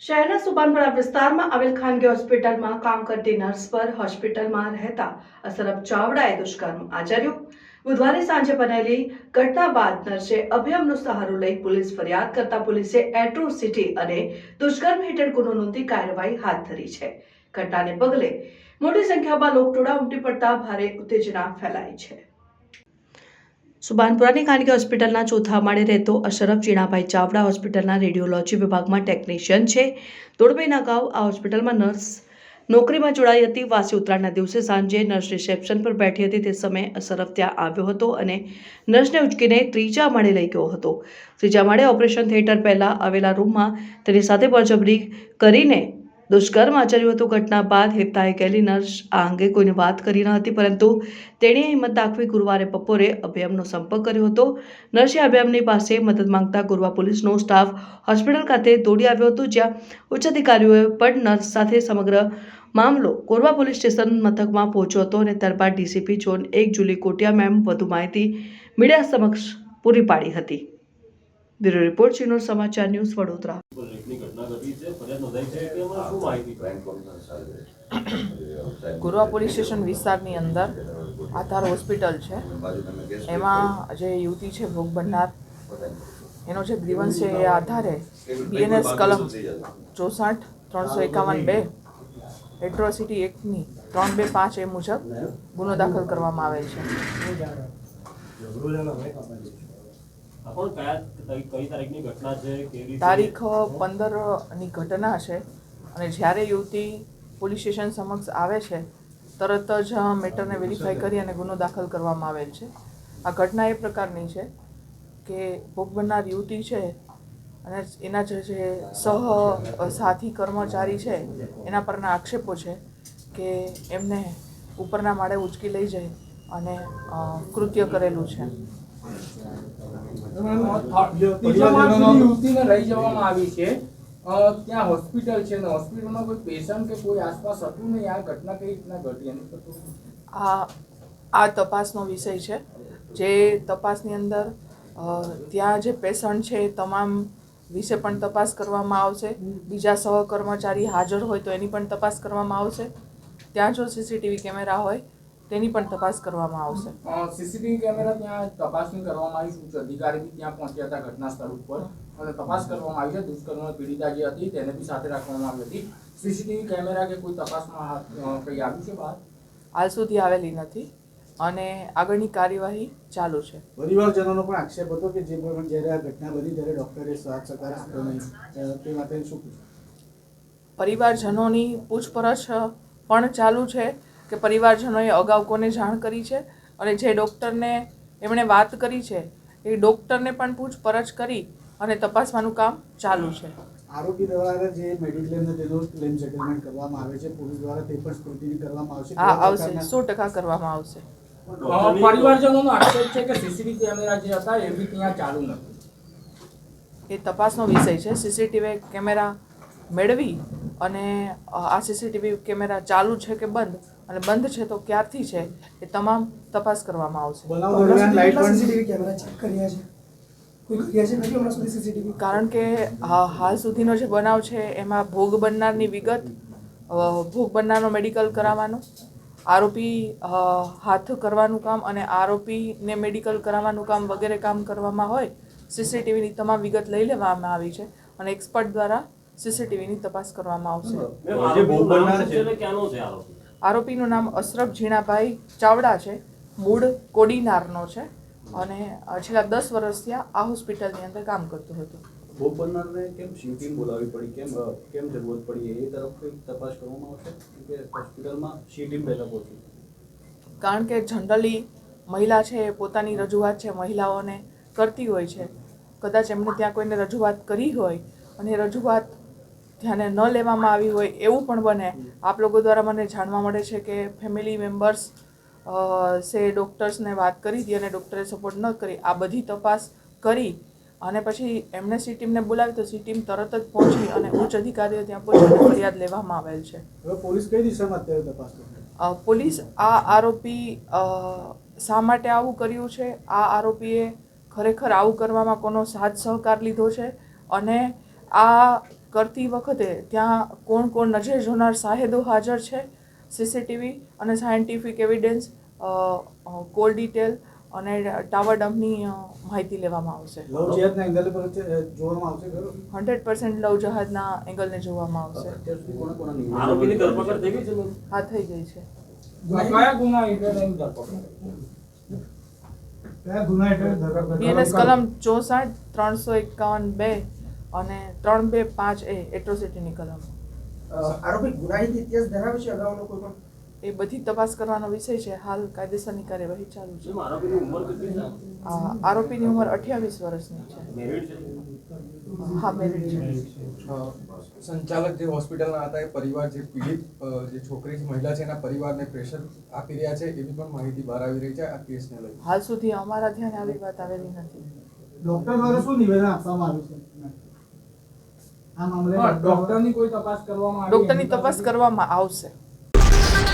શહેરના સુબાનપરા વિસ્તારમાં આવેલ ખાનગી હોસ્પિટલમાં કામ કરતી નર્સ પર હોસ્પિટલમાં રહેતા અસરફ ચાવડાએ દુષ્કર્મ આચર્યું. બુધવારે સાંજે બનેલી ઘટના બાદ નર્સે અભયમનો સહારો લઈ પોલીસ ફરિયાદ કરતા પોલીસે એટ્રોસિટી અને દુષ્કર્મ હેઠળ ગુનો નોંધી કાર્યવાહી હાથ ધરી છે. ઘટનાને પગલે મોટી સંખ્યામાં લોકટોળા ઉમટી પડતા ભારે ઉત્તેજના ફેલાઈ છે. સુબાનપુરાની ખાનગી હોસ્પિટલના ચોથા માળે રહેતો અશરફ જીણાભાઈ ચાવડા હોસ્પિટલના રેડિયોલોજી વિભાગમાં ટેકનિશિયન છે. દોઢ અગાઉ આ હોસ્પિટલમાં નર્સ નોકરીમાં જોડાઈ હતી. વાસી ઉત્તરાયણના દિવસે સાંજે નર્સ રિસેપ્શન પર બેઠી હતી. તે સમયે અસરફ ત્યાં આવ્યો હતો અને નર્સને ઉચકીને ત્રીજા માળે લઈ ગયો હતો. ત્રીજા માળે ઓપરેશન થિયેટર પહેલાં આવેલા રૂમમાં તેની સાથે બળજબરી કરીને દુષ્કર્મ આચર્યું હતું. ઘટના બાદ હેપતાએ ગયેલી નર્સ, આ અંગે કોઈને વાત કરી ન હતી, પરંતુ તેણીએ હિંમત દાખવી ગુરુવારે બપોરે અભયમનો સંપર્ક કર્યો હતો. નર્સે અભયમની પાસે મદદ માંગતા ગુરવા પોલીસનો સ્ટાફ હોસ્પિટલ ખાતે દોડી આવ્યો હતો, જ્યાં ઉચ્ચ અધિકારીઓએ પણ નર્સ સાથે સમગ્ર મામલો કોરવા પોલીસ સ્ટેશન મથકમાં પહોંચ્યો હતો અને ત્યારબાદ ડીસીપી ઝોન એક જુલી કોટિયા મેમ વધુ માહિતી મીડિયા સમક્ષ પૂરી પાડી હતી. બ્યુરો રિપોર્ટ ચીનો સમાચાર, news Vadodara. Gorwa police station વિસ્તારની અંદર આધાર હોસ્પિટલ છે. એમાં જે યુવતી છે, ભોગ બનનાર, એનો જે ગ્રીવન્સ છે એ આધારે બીએનએસ કલમ ચોસઠ, ત્રણસો એકાવન બે એટ્રોસિટી એક્ટની ત્રણ બે પાંચ એ મુજબ ગુનો દાખલ કરવામાં આવેલ છે. તારીખ પંદરની ઘટના છે અને જ્યારે યુવતી પોલીસ સ્ટેશન સમક્ષ આવે છે તરત જ મેટરને વેરીફાઈ કરી અને ગુનો દાખલ કરવામાં આવેલ છે. આ ઘટના એ પ્રકારની છે કે ભોગ બનનાર યુવતી છે અને એના જે જે સહ સાથી કર્મચારી છે એના પરના આક્ષેપો છે કે એમને ઉપરના માળે ઉચકી લઈ જાય અને કૃત્ય કરેલું છે. યુવતીને લઈ જવામાં આવી છે. ત્યાં હોસ્પિટલ છે. ને હોસ્પિટલમાં કોઈ પેશન્ટ કે કોઈ આસપાસ હતું નહીં? આ ઘટના કઈ રીતના ઘટી? એની આ આ તપાસનો વિષય છે. જે તપાસની અંદર ત્યાં જે પેશન્ટ છે તમામ વિશે પણ તપાસ કરવામાં આવશે. બીજા સહકર્મચારી હાજર હોય તો એની પણ તપાસ કરવામાં આવશે. ત્યાં જો સીસીટીવી કેમેરા હોય તેની પણ તપાસ કરવામાં આવશે. સીસીટીવી કેમેરા ત્યાં તપાસણી કરવામાં આવી ઉચ્ચ અધિકારી બી ત્યાં પહોંચ્યા હતા ઘટના સ્થળ ઉપર. અને તપાસ કરવામાં આવી છે. દુષ્કર્મ પીડિતા જે હતી તેને બી સાથે રાખવામાં આવી હતી. સીસીટીવી કેમેરા કે કોઈ તપાસમાં કંઈ આવ્યું છે બહાર? હાલ સુધી આવેલી નથી. અને આગળની કાર્યવાહી ચાલુ છે. પરિવારજનોનો પણ આક્ષેપ હતો કે જે પણ જ્યારે આ ઘટના બની ત્યારે ડોક્ટરે સાથ આપ્યો નહીં. તે માટે શું પરિવારજનોની પૂછપરછ પણ ચાલુ છે કે પરિવારજનોએ અગાઉ કોને જાણ કરી છે અને જે ડૉક્ટરને એમણે વાત કરી છે એ ડૉક્ટરને પણ પૂછપરછ કરી અને તપાસવાનું કામ ચાલુ છે. આરોપી દ્વારા જે મેડિક્લેમ તેનો ક્લેમ સેટલમેન્ટ કરવામાં આવે છે પોલીસ દ્વારા તે પણ સ્ક્રુટિની કરવામાં આવશે. હા આવશે. સો ટકા કરવામાં આવશે. પરિવારજનોનો આક્ષેપ છે કે સીસીટીવી કેમેરા જે હતા એ બી ત્યાં ચાલુ નથી. એ તપાસનો વિષય છે. સીસીટીવી કેમેરા મેળવી અને આ સીસીટીવી કેમેરા ચાલુ છે કે બંધ? અને બંધ છે તો ક્યારથી છે? એ તમામ તપાસ કરવામાં આવશે. બનાવ દરમિયાન લાઇટ પણ સીસીટીવી કેમેરા ચેક કર્યા છે? કોઈ કર્યા છે નથી હમણાં સુધી સીસીટીવી? કારણ કે હાલ સુધીનો જે બનાવ છે એમાં ભોગ બનનારની વિગત ભોગ બનનારનો મેડિકલ કરાવવાનું. આરોપી હાથ કરવાનું કામ અને આરોપીને મેડિકલ કરાવવાનું કામ વગેરે કામ કરવામાં હોય સીસીટીવીની તમામ વિગત લઈ લેવામાં આવી છે અને એક્સપર્ટ દ્વારા સીસીટીવીની તપાસ કરવામાં આવશે. આરોપીનું નામ અશરફ ઝીણાભાઈ ચાવડા છે મૂળ કોડીનારનો છે અને છેલ્લા દસ વર્ષથી આ હોસ્પિટલની અંદર કામ કરતું હતો. બનનારને કેમ? સી ટીમ પડી, કેમ કેમ જરૂરત પડી? એ તરફ કંઈક તપાસ કરવામાં આવશે? કે હોસ્પિટલમાં સી ટીમ પહોંચી કારણ કે જનરલી મહિલા છે, એ પોતાની રજૂઆત છે, મહિલાઓને કરતી હોય છે. કદાચ એમને ત્યાં કોઈને રજૂઆત કરી હોય અને રજૂઆત ધ્યાને ન લેવામાં આવી હોય એવું પણ બને. આપ લોકો દ્વારા મને જાણવા મળે છે કે ફેમિલી મેમ્બર્સ સે ડૉક્ટર્સને વાત કરી હતી અને ડૉક્ટરે સપોર્ટ ન કરી. આ બધી તપાસ કરી. અને પછી એમણે સી ટીમને બોલાવી તો સી ટીમ તરત જ પહોંચી અને ઉચ્ચ અધિકારીઓ ત્યાં પહોંચીને ફરિયાદ લેવામાં આવેલ છે. હવે પોલીસ કઈ દિશામાં અત્યારે તપાસ પોલીસ આ આરોપી શા માટે આવું કર્યું છે? આ આરોપીએ ખરેખર આવું કરવામાં કોનો સાથ સહકાર લીધો છે? અને આ કરતી વખતે ત્યાં કોણ કોણ નજરે જોનાર સાહેદો હાજર છે? સીસીટીવી અને સાયન્ટિફિક એવિડન્સ કોલ ડિટેલ અને ટાવર ડમ્પની માહિતી લેવામાં આવશે. લવ જિહાદના એંગલ પર જોવામાં આવશે હંડ્રેડ પર્સન્ટ લવ જહાજના એંગલને જોવામાં આવશે? હા થઈ ગઈ છે. બીએનએસ કલમ ચોસઠ ત્રણસો એકાવન બે અને ત્રણ બે પાંચ એ એટ્રોસિટીની કલમ. આરોપી ગુનાહિત ઇતિહાસ ધરાવે છે અગાઉનો કોઈ પણ? એ બધી તપાસ કરવાનો વિષય છે. હાલ કાયદેસરની કાર્યવાહી ચાલુ છે. આરોપીની ઉંમર કેટલી છે? આ આરોપીની ઉંમર અઠ્યાવીસ વર્ષની છે. હા મેરિડ છે. સંચાલક જે હોસ્પિટલના હતા એ પરિવાર જે પીડિત જે છોકરી છે, મહિલા છે એના પરિવારને પ્રેશર આપી રહ્યા છે એવી પણ માહિતી બહાર આવી રહી છે. આ કેસને લઈ. હાલ સુધી અમારા ધ્યાને આવી વાત આવેલી નથી. ડોક્ટર દ્વારા શું નિવેદન આપવામાં આવ્યું છે? આ મામલે ડોક્ટરની કોઈ તપાસ કરવામાં આવી ડોક્ટરની તપાસ કરવામાં આવશે.